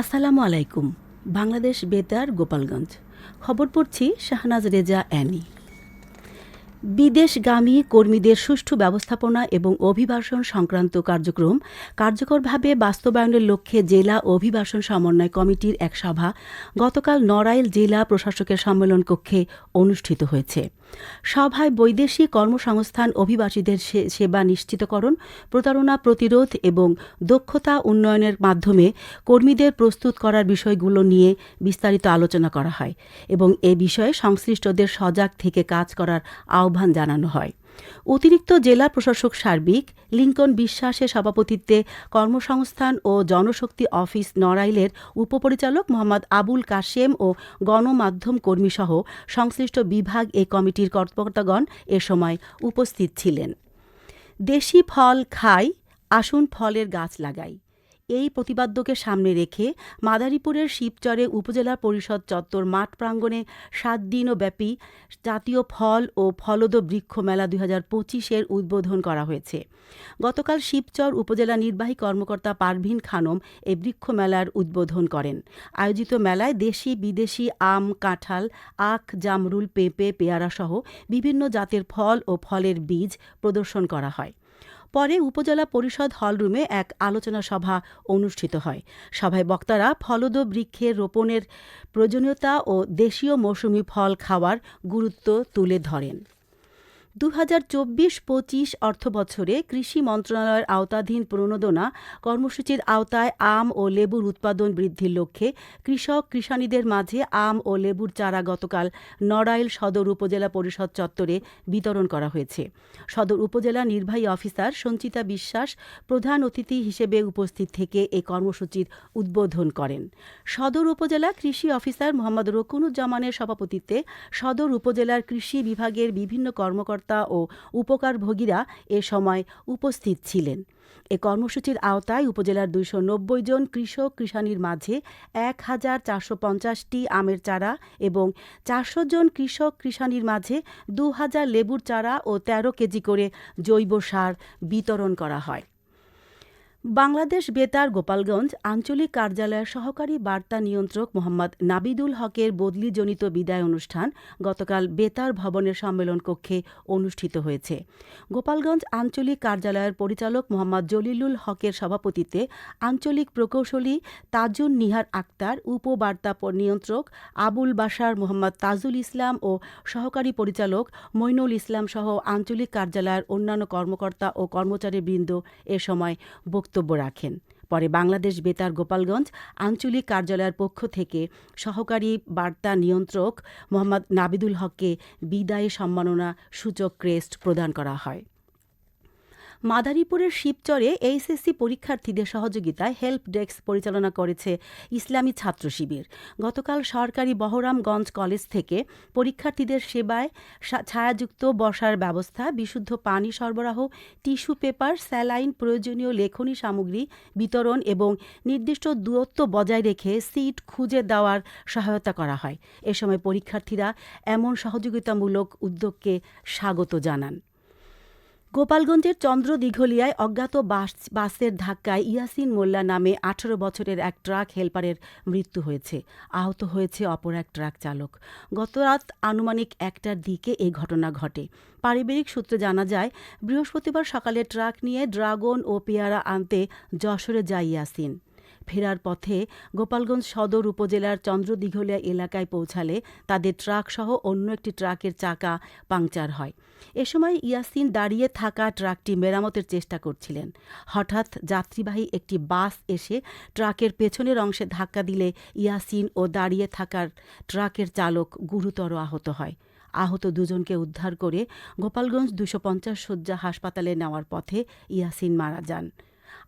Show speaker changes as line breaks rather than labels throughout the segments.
আসসালামু আলাইকুম, বাংলাদেশ বেতার, গোপালগঞ্জ। খবর পড়ছি শাহনাজ রেজা, অ্যানি। বিদেশগামী কর্মীদের সুষ্ঠু ব্যবস্থাপনা এবং অভিবাসন সংক্রান্ত কার্যক্রম কার্যকরভাবে বাস্তবায়নের লক্ষ্যে জেলা অভিবাসন সমন্বয় কমিটির এক সভা গতকাল নড়াইল জেলা প্রশাসকের সম্মেলন কক্ষে অনুষ্ঠিত হয়েছে। সভায় বৈদেশিক কর্মসংস্থান অভিবাসীদের সেবা নিশ্চিতকরণ, প্রতারণা প্রতিরোধ এবং দক্ষতা উন্নয়নের মাধ্যমে কর্মীদের প্রস্তুত করার বিষয়গুলো নিয়ে বিস্তারিত আলোচনা করা হয় এবং এ বিষয়ে সংশ্লিষ্টদের সজাগ থেকে কাজ করার আহ্বান জানানো হয়। অতিরিক্ত জেলা প্রশাসক সার্বিক, লিঙ্কন বিশ্বাসের সভাপতিত্বে কর্মসংস্থান ও জনশক্তি অফিস নড়াইলের উপপরিচালক মোহাম্মদ আবুল কাশেম ও গণমাধ্যম কর্মীসহ সংশ্লিষ্ট বিভাগ এ কমিটির কর্মকর্তাগণ এ সময় উপস্থিত ছিলেন। দেশি ফল খাই, আসুন ফলের গাছ লাগাই। এই প্রতিবাদ্যকে সামনে রেখে মাদারীপুরের শিবচরে উপজেলা পরিষদ চত্বর মাঠ প্রাঙ্গণে সাত দিনও ব্যাপী জাতীয় ফল ও ফলদ বৃক্ষ মেলা দুই হাজার পঁচিশের উদ্বোধন করা হয়েছে। গতকাল শিবচর উপজেলা নির্বাহী কর্মকর্তা পারভিন খানম এই বৃক্ষ মেলার উদ্বোধন করেন। আয়োজিত মেলায় দেশি, বিদেশি, আম, কাঁঠাল, আখ, জামরুল, পেঁপে পেয়ারা সহ বিভিন্ন জাতের ফল ও ফলের বীজ প্রদর্শন করা হয়। পরে উপজেলা পরিষদ হলরুমে এক আলোচনা সভা অনুষ্ঠিত হয়। সভায় বক্তারা ফলদ বৃক্ষের রোপণের প্রয়োজনীয়তা ও দেশীয় মৌসুমি ফল খাওয়ার গুরুত্ব তুলে ধরেন। দু হাজার চব্বিশ পঁচিশ অর্থবছরে কৃষি মন্ত্রণালয়ের আওতাধীন প্রণোদনা কর্মসূচির আওতায় আম ও লেবুর উৎপাদন বৃদ্ধির লক্ষ্যে কৃষক কৃষানীদের মাঝে আম ও লেবুর চারা গতকাল নড়াইল সদর উপজেলা পরিষদ চত্বরে বিতরণ করা হয়েছে। সদর উপজেলা নির্বাহী অফিসার সঞ্চিতা বিশ্বাস প্রধান অতিথি হিসেবে উপস্থিত থেকে এ কর্মসূচির উদ্বোধন করেন। সদর উপজেলা কৃষি অফিসার মোহাম্মদ রকুনুজ্জামানের সভাপতিত্বে সদর উপজেলার কৃষি বিভাগের বিভিন্ন কর্মকর্তা ও উপকারভোগীরা এ সময় উপস্থিত ছিলেন। এ কর্মসূচির আওতায় উপজেলার দুইশো নব্বই জন কৃষক কৃষানীর মাঝে এক হাজার চারশো পঞ্চাশটি আমের চারা এবং চারশো জন কৃষক কৃষানির মাঝে দু হাজার লেবুর চারা ও তেরো কেজি করে জৈব সার বিতরণ করা হয়। বাংলাদেশ বেতার গোপালগঞ্জ আঞ্চলিক কার্যালয়ের সহকারী বার্তা নিয়ন্ত্রক মোহাম্মদ নাবিদুল হকের বদলিজনিত বিদায় অনুষ্ঠান গতকাল বেতার ভবনের সম্মেলন কক্ষে অনুষ্ঠিত হয়েছে। গোপালগঞ্জ আঞ্চলিক কার্যালয়ের পরিচালক মোহাম্মদ জলিলুল হকের সভাপতিত্বে আঞ্চলিক প্রকৌশলী তাজুন নিহার আক্তার, উপবার্তা নিয়ন্ত্রক আবুল বাশার মোহাম্মদ তাজুল ইসলাম ও সহকারী পরিচালক মইনুল ইসলাম সহ আঞ্চলিক কার্যালয়ের অন্যান্য কর্মকর্তা ও কর্মচারীবৃন্দ এ সময় বক্তব্য রাখেন। পরে বাংলাদেশ বেতার গোপালগঞ্জ আঞ্চলিক কার্যালয়ের পক্ষ থেকে সহকারী বার্তা নিয়ন্ত্রক মোহাম্মদ নাবিদুল হককে বিদায়ী সম্মাননা সূচক ক্রেস্ট প্রদান করা হয়। মাদারীপুরের শিবচরে এইচএসসি পরীক্ষার্থীদের সহযোগিতায় হেল্প ডেস্ক পরিচালনা করেছে ইসলামী ছাত্র শিবির। গতকাল সরকারি বহরামগঞ্জ কলেজ থেকে পরীক্ষার্থীদের সেবায় ছায়াযুক্ত বসার ব্যবস্থা, বিশুদ্ধ পানি সরবরাহ, টিস্যু পেপার, স্যালাইন, প্রয়োজনীয় লেখনী সামগ্রী বিতরণ এবং নির্দিষ্ট দূরত্ব বজায় রেখে সিট খুঁজে দেওয়ার সহায়তা করা হয়। এ সময় পরীক্ষার্থীরা এমন সহযোগিতামূলক উদ্যোগকে স্বাগত জানান। গোপালগঞ্জের চন্দ্র দিঘলিয়ায় অজ্ঞাত বাস, বাসের ধাক্কায় ইয়াসিন মোল্লা নামে আঠারো বছরের এক ট্রাক হেলপারের মৃত্যু হয়েছে। আহত হয়েছে অপর এক ট্রাক চালক। গতরাত আনুমানিক একটার দিকে এই ঘটনা ঘটে। পারিবারিক সূত্রে জানা যায়, বৃহস্পতিবার সকালে ট্রাক নিয়ে ড্রাগন ও পেয়ারা আনতে যশোরে যায় ইয়াসিন। ফেরার পথে গোপালগঞ্জ সদর উপজেলার চন্দ্রদিঘলিয়া এলাকায় পৌঁছালে তাদের ট্রাকসহ অন্য একটি ট্রাকের চাকা পাংচার হয়। এ সময় ইয়াসিন দাঁড়িয়ে থাকা ট্রাকটি মেরামতের চেষ্টা করছিলেন। হঠাৎ যাত্রীবাহী একটি বাস এসে ট্রাকের পেছনের অংশে ধাক্কা দিলে ইয়াসিন ও দাঁড়িয়ে থাকার ট্রাকের চালক গুরুতর আহত হয়। আহত দুজনকে উদ্ধার করে গোপালগঞ্জ দুশো পঞ্চাশ শয্যা হাসপাতালে নেওয়ার পথে ইয়াসিন মারা যান।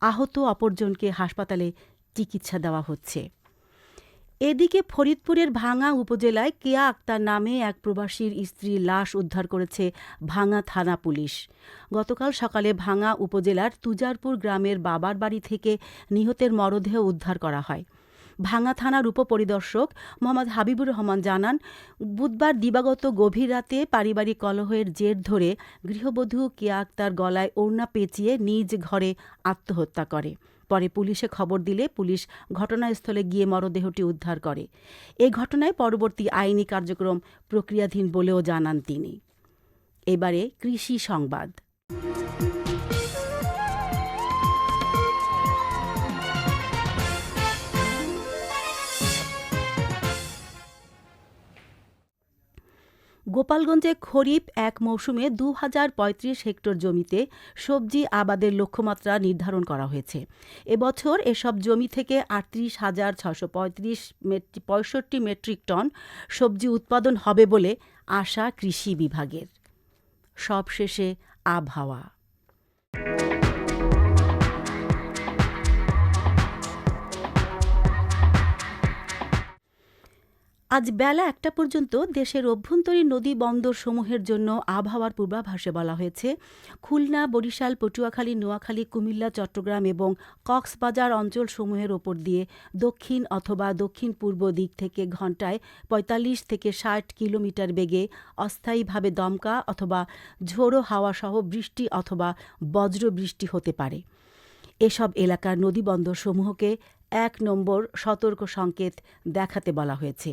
আহত অপরজনকে হাসপাতালে চিকিৎসা দেওয়া হচ্ছে। এদিকে ফরিদপুরের ভাঙা উপজেলায় কেয়া আক্তার নামে এক প্রবাসীর স্ত্রীর লাশ উদ্ধার করেছে ভাঙা থানা পুলিশ। গতকাল সকালে ভাঙা উপজেলার তুজারপুর গ্রামের বাবার বাড়ি থেকে নিহতের মরদেহ উদ্ধার করা হয়। ভাঙা থানার উপপরিদর্শক মোহাম্মদ হাবিবুর রহমান জানান, বুধবার দিবাগত গভীর রাতে পারিবারিক কলহের জের ধরে গৃহবধূ কেয়া আক্তার গলায় ওড়না পেঁচিয়ে নিজ ঘরে আত্মহত্যা করে। পরে পুলিশে খবর দিলে পুলিশ ঘটনাস্থলে গিয়ে মরদেহটি উদ্ধার করে। এ ঘটনায় পরবর্তী আইনি কার্যক্রম প্রক্রিয়াধীন বলেও জানান তিনি। এবারে কৃষি সংবাদ। গোপালগঞ্জে খরিফ এক মৌসুমে দু হাজার পঁয়ত্রিশ হেক্টর জমিতে সবজি আবাদের লক্ষ্যমাত্রা নির্ধারণ করা হয়েছে। এবছর এসব জমি থেকে আটত্রিশ হাজার ছশো পঁয়ত্রিশ পঁয়ষট্টি মেট্রিক টন সবজি উৎপাদন হবে বলে আশা কৃষি বিভাগের। সবশেষে আবহাওয়া। আজ বেলা একটা পর্যন্ত দেশের অভ্যন্তরীণ নদী বন্দর সমূহের জন্য আবহাওয়ার পূর্বাভাসে বলা হয়েছে। খুলনা, বরিশাল, পটুয়াখালী, নোয়াখালী, কুমিল্লা, চট্টগ্রাম এবং কক্সবাজার অঞ্চল সমূহের ওপর দিয়ে দক্ষিণ অথবা দক্ষিণ পূর্ব দিক থেকে ঘন্টায় ৪৫ থেকে ষাট কিলোমিটার বেগে অস্থায়ীভাবে দমকা অথবা ঝোড়ো হাওয়াসহ বৃষ্টি অথবা বজ্র বৃষ্টি হতে পারে। এসব এলাকার নদীবন্দরসমূহকে এক নম্বর সতর্ক সংকেত দেখাতে বলা হয়েছে।